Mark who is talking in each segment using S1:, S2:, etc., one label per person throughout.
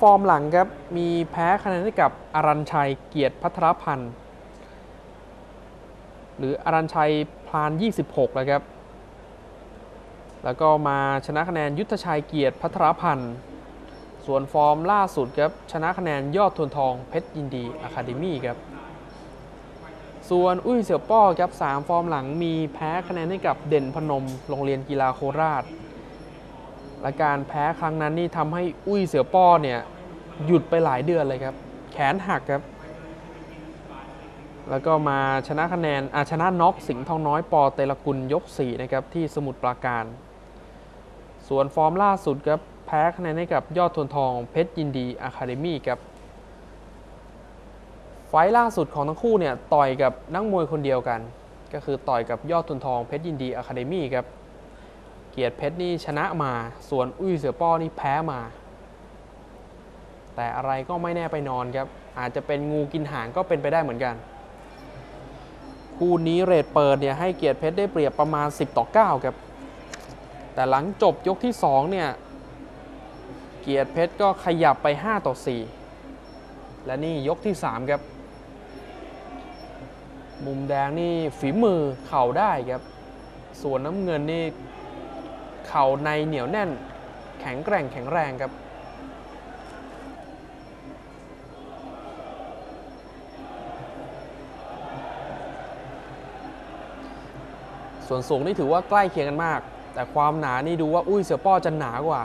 S1: ฟอร์มหลังครับ มีแพ้คะแนนให้กับอารันชัยเกียรติพัทรพันธ์ หรืออารันชัยพลาน 26 แล้วครับ แล้วก็มาชนะคะแนนยุทธชัยเกียรติพัทรพันธ์ ส่วนฟอร์มล่าสุดครับ ชนะคะแนนยอดทวนทองเพชรยินดีอะคาเดมี่ครับ ส่วนอุ้ยเสี่ยวป้อครับสามฟอร์มหลังมีแพ้คะแนนให้กับเด่นพนม โรงเรียนกีฬาโคราช และการแพ้ครั้งนั้นนี่ทำให้อุ้ยเสี่ยวป้อเนี่ยหยุดไปหลายเดือนเลยครับ แขนหักครับ แล้วก็มาชนะคะแนนอาชนะน็อกสิงห์ทองน้อยปอเตลกุลยก4นะครับที่สมุทรปราการ ส่วนฟอร์มล่าสุดครับแพ้คะแนนให้กับยอดทนทองเพชรยินดีอะคาเดมี่ครับไฟล์ล่าสุดของทั้งคู่เนี่ยต่อยกับนักมวยคนเดียวกัน ก็คือต่อยกับยอดทุนทองเพชรยินดีอะคาเดมี่ครับ กียรติเพชรนี่ชนะมา ส่วนอุ้ยเสือป้อนี่แพ้มา แต่อะไรก็ไม่แน่ไปนอนครับ อาจจะเป็นงูกินหางก็เป็นไปได้เหมือนกัน คู่นี้เรทเปิดเนี่ยให้เกียรติเพชรได้เปรียบประมาณ 10 ต่อ 9 ครับ แต่หลังจบยกที่ 2 เนี่ย เกียรติเพชรก็ขยับไป 5 ต่อ 4 และนี่ยกที่ 3 ครับ มุมแดงนี่ฝีมือเข่าได้ครับส่วนน้ำเงินนี่ เข่าในเหนียวแน่น แข็งแกร่งแข็งแรงครับ ส่วนสูงนี่ถือว่าใกล้เคียงกันมาก แต่ความหนานี่ดูว่าอุ้ยเสือป้อจะหนากว่า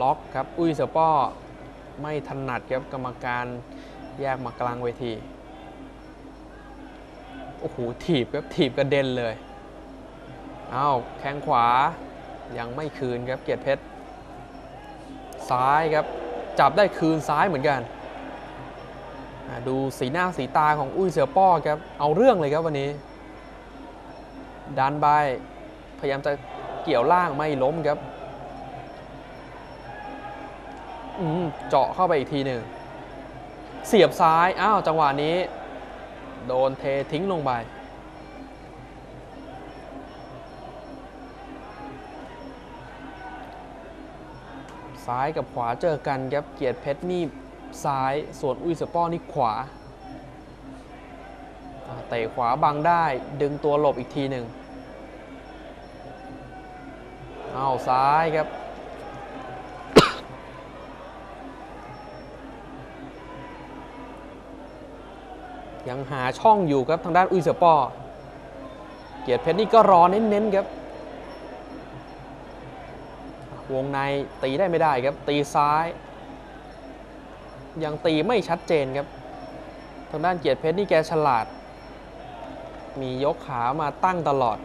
S1: ล็อกครับ อุ้ยเสือป้อไม่ถนัดครับกรรมการแยกมากลางเวที โอ้โหถีบครับถีบกระเด็นเลยอ้าวแข้งขวายังไม่คืนครับเกียรติเพชรซ้ายครับจับได้คืนซ้ายเหมือนกันดูสีหน้าสีตาของอุ้ยเสือป้อครับเอาเรื่องเลยครับวันนี้ดันไปพยายามจะเกี่ยวล่างไม่ล้มครับอืมเจาะเข้าไปอีกทีหนึ่งเสียบซ้าย อ้าว จังหวะนี้ โดนเททิ้งลงไป ซ้ายกับขวาเจอกันครับเกียรติเพชรนี่ซ้ายส่วนอุ้ยสปอร์นี่ขวาอ่าเตะขวาบังได้ดึงตัวหลบอีกทีหนึ่งอ้าวซ้ายครับ ยังหาช่องอยู่ครับทางด้านอุยเสือป้อเกียรติเพชรนี่ก็รอเน้นๆครับ วงในตีได้ไม่ได้ครับ ตีซ้าย ยังตีไม่ชัดเจนครับ ทางด้านเกียรติเพชรนี่แกฉลาด มียกขามาตั้งตลอด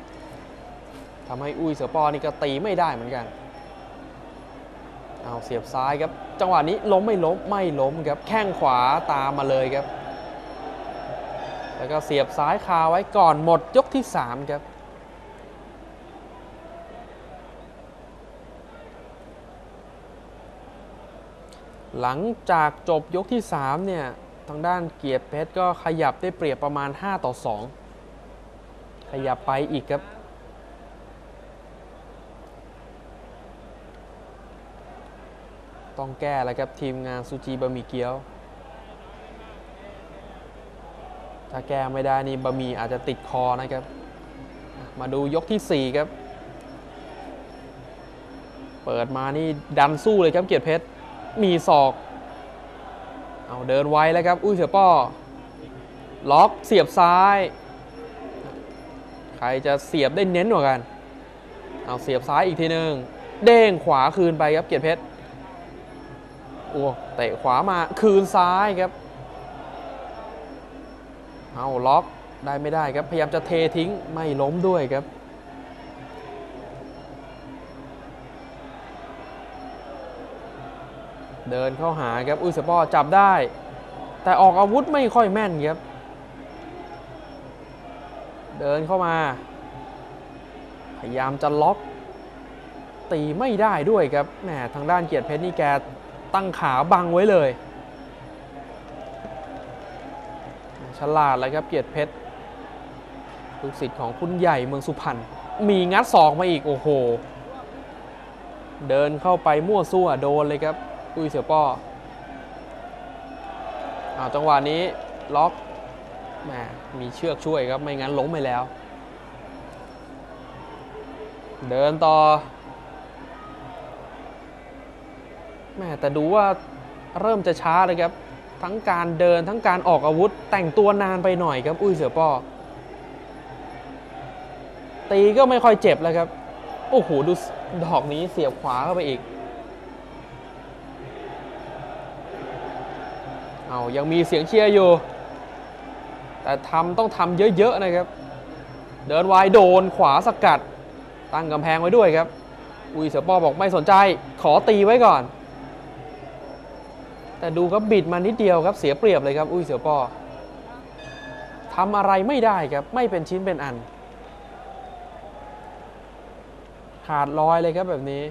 S1: ทำให้อุ้ยเสือป้อนี่ก็ตีไม่ได้เหมือนกันเอาเสียบซ้ายครับ จังหวะนี้ล้มไม่ล้มไม่ล้มครับ แข้งขวาตามมาเลยครับ แล้วก็เสียบซ้ายคาไว้ก่อนหมดยกที่ 3 ครับ หลังจากจบยกที่ 3 เนี่ย ทางด้านเกียรติเพชรก็ขยับได้เปรียบประมาณ 5 ต่อ 2 ขยับไปอีกครับต้องแก้แล้วครับทีมงานซูจีบะหมี่เกี๊ยว ถ้าแก้ไม่ได้นี่บะหมี่อาจจะติดคอนะครับ มาดูยกที่ 4 ครับ เปิดมานี่ดันสู้เลยครับเกียรติเพชร มีศอก เอาเดินไว้แล้วครับ อุ้ยเสือป้อ ล็อกเสียบซ้าย ใครจะเสียบได้เน้นกว่ากัน เอาเสียบซ้ายอีกทีหนึ่งเด้งขวาคืนไปครับเกียรติเพชร โอ้เตะขวามาคืนซ้ายครับ เอาล็อกได้ไม่ได้ครับ พยายามจะเททิ้งไม่ล้มด้วยครับ เดินเข้าหาครับ อุ้ยสปอจับได้ แต่ออกอาวุธไม่ค่อยแม่นครับ เดินเข้ามา พยายามจะล็อก ตีไม่ได้ด้วยครับแหมทางด้านเกียรติเพชรนี่แกตั้งขาบังไว้เลย ลาดเลยครับเกียรติเพชรลูกศิษย์ของคุณใหญ่เมืองสุพรรณมีงัดศอกมาอีกโอ้โห เดินเข้าไปมั่วซั่วโดนเลยครับอุ้ยเสือป้ออาจังหวะนี้ล็อกแหมมีเชือกช่วยครับไม่งั้นล้มไปแล้ว เดินต่อแม่แต่ดูว่าเริ่มจะช้าเลยครับ ทั้งการเดินทั้งการออกอาวุธ แต่งตัวนานไปหน่อยครับ อุ้ยเสือป้อตีก็ไม่ค่อยเจ็บแล้วครับ โอ้โหดูดอกนี้เสียบขวาเข้าไปอีก เอายังมีเสียงเชียร์อยู่ แต่ทำต้องทำเยอะๆนะครับ เดินวายโดนขวาสกัด ตั้งกำแพงไว้ด้วยครับ อุ้ยเสือป้อบอกไม่สนใจ ขอตีไว้ก่อน แต่ดูครับบิดมานิดเดียวครับเสียเปรียบเลยครับ อุ้ยเสือปอทำอะไรไม่ได้ครับไม่เป็นชิ้นเป็นอัน ขาดลอยเลยครับแบบนี้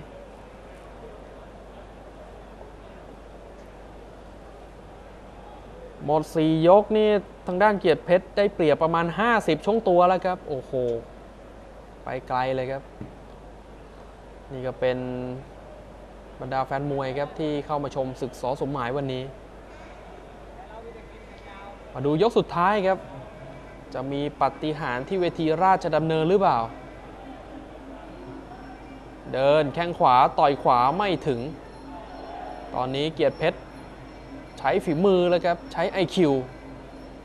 S1: หมด 4 ยกนี่ทางด้านเกียรติเพชรได้เปรียบประมาณ 50 ช่วงตัวแล้วครับ โอ้โห ไปไกลเลยครับ นี่ก็เป็น บรรดาแฟนมวยครับที่เข้ามาชมศึกสอสมหมายวันนี้ มาดูยกสุดท้ายครับ จะมีปฏิหารที่เวทีราชดำเนินหรือเปล่า เดินแข้งขวาต่อยขวาไม่ถึง ตอนนี้เกียรติเพชร ใช้ฝีมือแล้วครับ ใช้ IQ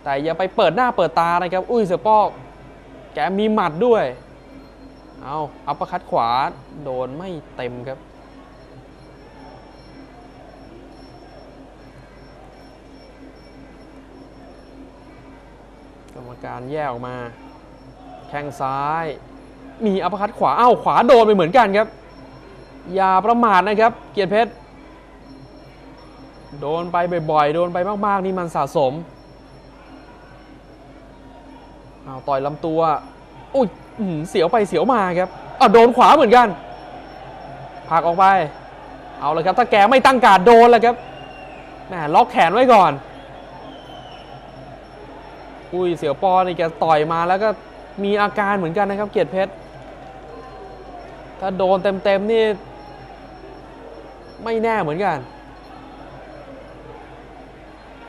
S1: แต่อย่าไปเปิดหน้าเปิดตานะครับ อุ้ยเสือปอกแกมีหมัดด้วย เอาอัปร์คัดขวาโดนไม่เต็มครับ รรมการแยกออกมา แข้งซ้าย มีอัปคัดขวาเอ้าขวาโดนไปเหมือนกันครับ อย่าประมาทนะครับ เกียรติเพชร โดนไปบ่อยๆ โดนไปมากๆ นี่มันสะสมเอาต่อยลำตัวอุ้ยเสียวไปเสียวมาครับอ้าวโดนขวาเหมือนกันผักออกไป เอาเลยครับ ถ้าแกไม่ตั้งการดโดนแล้วครับแหมล็อกแขนไว้ก่อน อุ้ยเสียวปอนี่แกต่อยมาแล้วก็มีอาการเหมือนกันนะครับ เกียรติเพชร ถ้าโดนเต็มๆนี่ ไม่แน่เหมือนกัน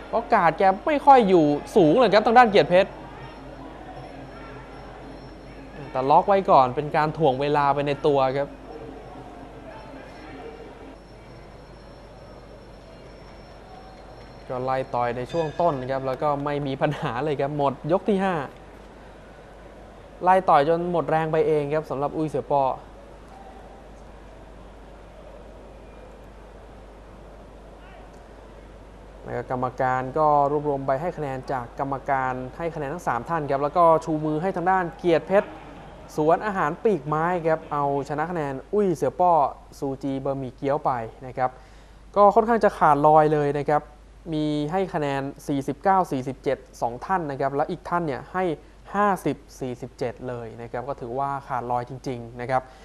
S1: เพราะกาดแกไม่ค่อยอยู่สูงเลยครับทางด้านเกียรติเพชร แต่ล็อกไว้ก่อนเป็นการถ่วงเวลาไปในตัวครับ ก็ไล่ต่อยในช่วงต้นนะครับแล้วก็ไม่มีปัญหาเลยครับหมดยกที่ 5 ไล่ต่อยจนหมดแรงไปเองครับสำหรับอุ้ยเสือปอแล้วกรรมการก็รวบรวมใบให้คะแนนจากกรรมการให้คะแนนทั้ง 3 ท่านครับแล้วก็ชูมือให้ทางด้านเกียรติเพชรสวนอาหารปีกไม้ครับเอาชนะคะแนนอุ้ยเสือป้อซูจีบะหมี่เกี๊ยวไปนะครับ ก็ค่อนข้างจะขาดลอยเลยนะครับ มีให้คะแนน 49 47 2 ท่านนะครับ แล้วอีกท่านเนี่ยให้ 50 47 เลยนะครับ ก็ถือว่าขาดลอยจริง ๆ นะครับ